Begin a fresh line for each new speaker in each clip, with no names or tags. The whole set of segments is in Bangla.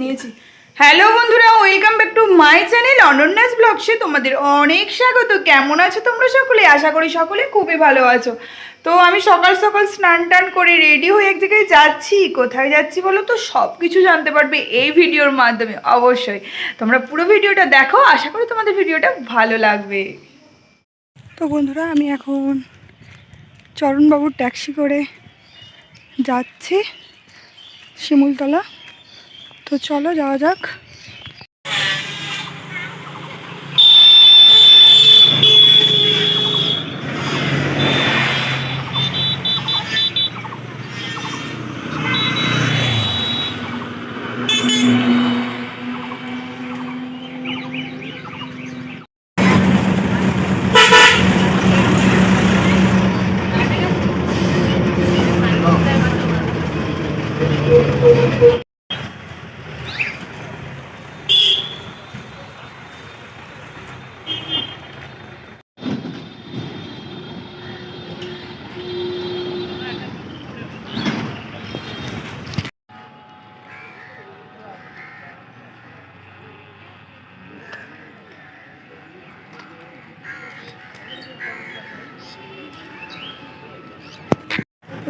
নিয়েছি। হ্যালো বন্ধুরা welcome back to my channel অনন্যাস ব্লগসে তোমাদের অনেক স্বাগত। কেমন আছো তোমরা সকলে? আশা করি সকলে খুবই ভালো আছো। তো আমি সকাল সকাল স্নান টান করে রেডি হয়ে এক জায়গায় যাচ্ছি। কোথায় যাচ্ছি বলো তো? সব কিছু জানতে পারবে এই ভিডিওর মাধ্যমে, অবশ্যই। তোমরা পুরো ভিডিওটা দেখো, আশা করি তোমাদের ভিডিওটা ভালো লাগবে। তো বন্ধুরা, আমি এখন চরণবাবুর ট্যাক্সি করে যাচ্ছি, শিমুলতলা। তো চলো যাওয়া যাক তো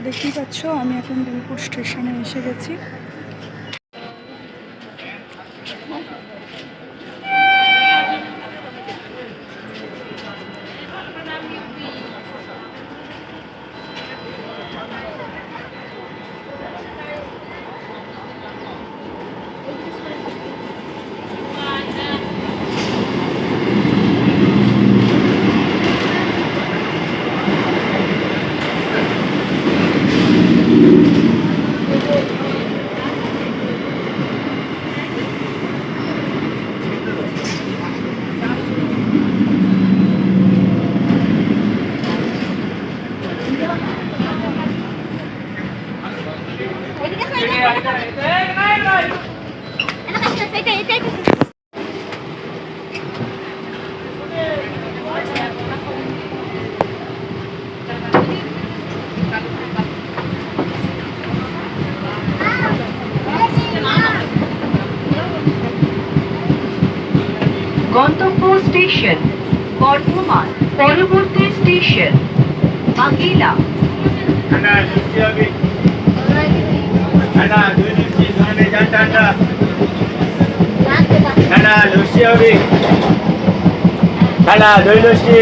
দেখতেই পাচ্ছ আমি এখন দেবীপুর স্টেশনে এসে গেছি।
গন্তব্য স্টেশন বর্ধমান পরবর্তী স্টেশন বাকিলা
ঠান্ডা ঠান্ডা দুই লুচি সামনে যান ঠান্ডা ঠান্ডা লুচি হবে ঠান্ডা দুই লুচি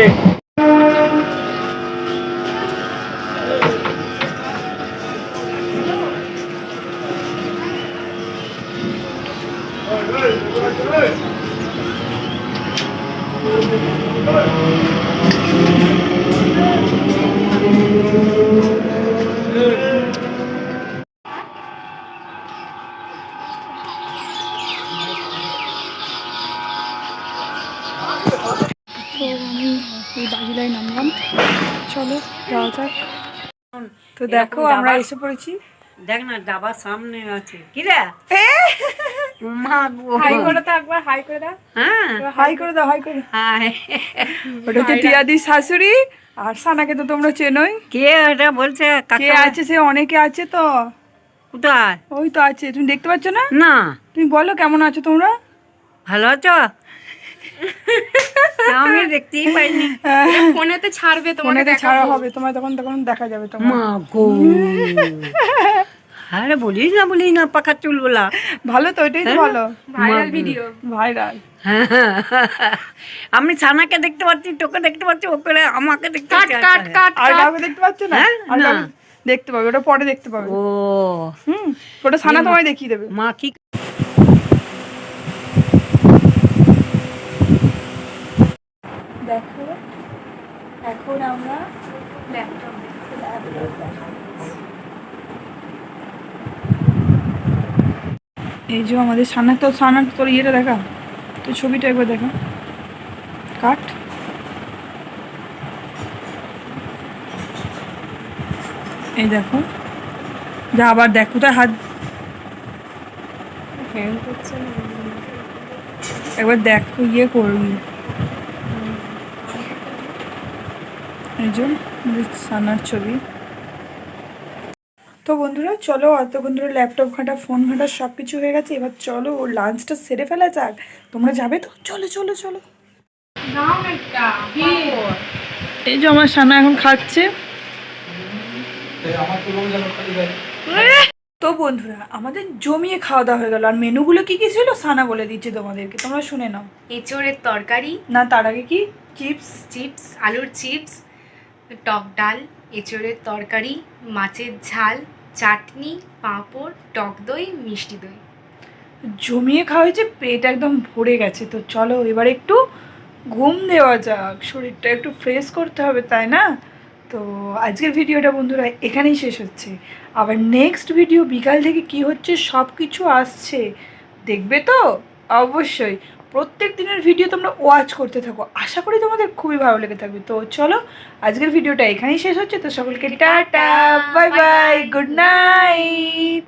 তো আমি এই বাজিলায় নামলাম চলো যাওয়া যাক। তো দেখো আমরা এসে পড়েছি।
দেখ না ডাবার সামনে আছে। কি রে? মা
হাই করে দাও একবার হাই করে দাও।
হ্যাঁ।
হাই করে দাও হাই করে
হাই।
ওটা হচ্ছে টিয়াদির শাশুড়ি আর সানাকে তো তোমরা চেনোই।
কে ওটা বলছে?
কে আছে? সে অনেকে আছে তো।
কোথায়?
ওই তো আছে। তুমি দেখতে পাচ্ছ না?
না।
তুমি বলো কেমন আছো তোমরা?
ভালো আছো? আমি দেখতেই পাইনি।
ফোনেতে ছাড়বে ফোনেতে ছাড়া হবে তোমার তখন তখন দেখা যাবে তোমার।
মা গো। আরে বলিস না বলিস না পাকা চুল বলা
ভালো তো ওইটাই
হ্যাঁ?
তো ভালো। Viral video. ভাইরাল।
আমি সানাকে দেখতে পাচ্ছি তোকে দেখতে পাচ্ছি ওকে আমাকে দেখতে পাচ্ছি।
আর কাউকে দেখতে পাচ্ছ না?
হ্যাঁ?
আর
না।
দেখতে পাবে ওটা পরে দেখতে পাবে।
ও।
হুম ওটা ছানা তোমায় দেখিয়ে দেবে।
মা কি
দেখো এখন আমরা এই যে আমাদের সানা তো সানা তোর ইয়েটা দেখা। তো ছবিটা একবার দেখা। কাট। এই দেখো। যা আবার দেখ কোথায় হাত একবার দেখ ইয়ে করবি। এই যে সানার ছবি। তো বন্ধুরা চলো অতক্ষণ বন্ধুরা ল্যাপটপ ঘাঁটা ফোন ঘাঁটা সব কিছু হয়ে গেছে। এবার চলো ওর লাঞ্চটা সেরে ফেলা যাক। তোমরা যাবে তো? চলো চলো চলো। এই যে আমার সামনে এখন খাচ্ছে। তো বন্ধুরা আমাদের জমিয়ে খাওয়া দাওয়া হয়ে গেল। আর মেনুগুলো কি কি ছিল? সানা বলে দিচ্ছে তোমাদেরকে। তোমরা শুনে নাও।
এঁচোড়ের তরকারি।
না তার আগে কি? চিপস।
চিপস আলুর চিপস টক ডাল, এঁচোড়ের তরকারি, মাছের ঝাল, চাটনি, পাঁপড়, টক দই, মিষ্টি দই।
জমিয়ে খাওয়া হয়েছে, পেট একদম ভরে গেছে। তো চলো এবার একটু ঘুম দেওয়া যাক, শরীরটা একটু ফ্রেশ করতে হবে, তাই না? তো আজকের ভিডিওটা বন্ধুরা এখানেই শেষ হচ্ছে। আবার নেক্সট ভিডিও বিকাল থেকে কি হচ্ছে সব কিছু আসছে। দেখবে তো? অবশ্যই। প্রত্যেক দিনের ভিডিও তোমরা ওয়াচ করতে থাকো। আশা করি তোমাদের খুবই ভালো লেগে থাকবে। তো চলো আজকের ভিডিওটা এখানেই শেষ হচ্ছে। তো সকলকে tata bye bye good night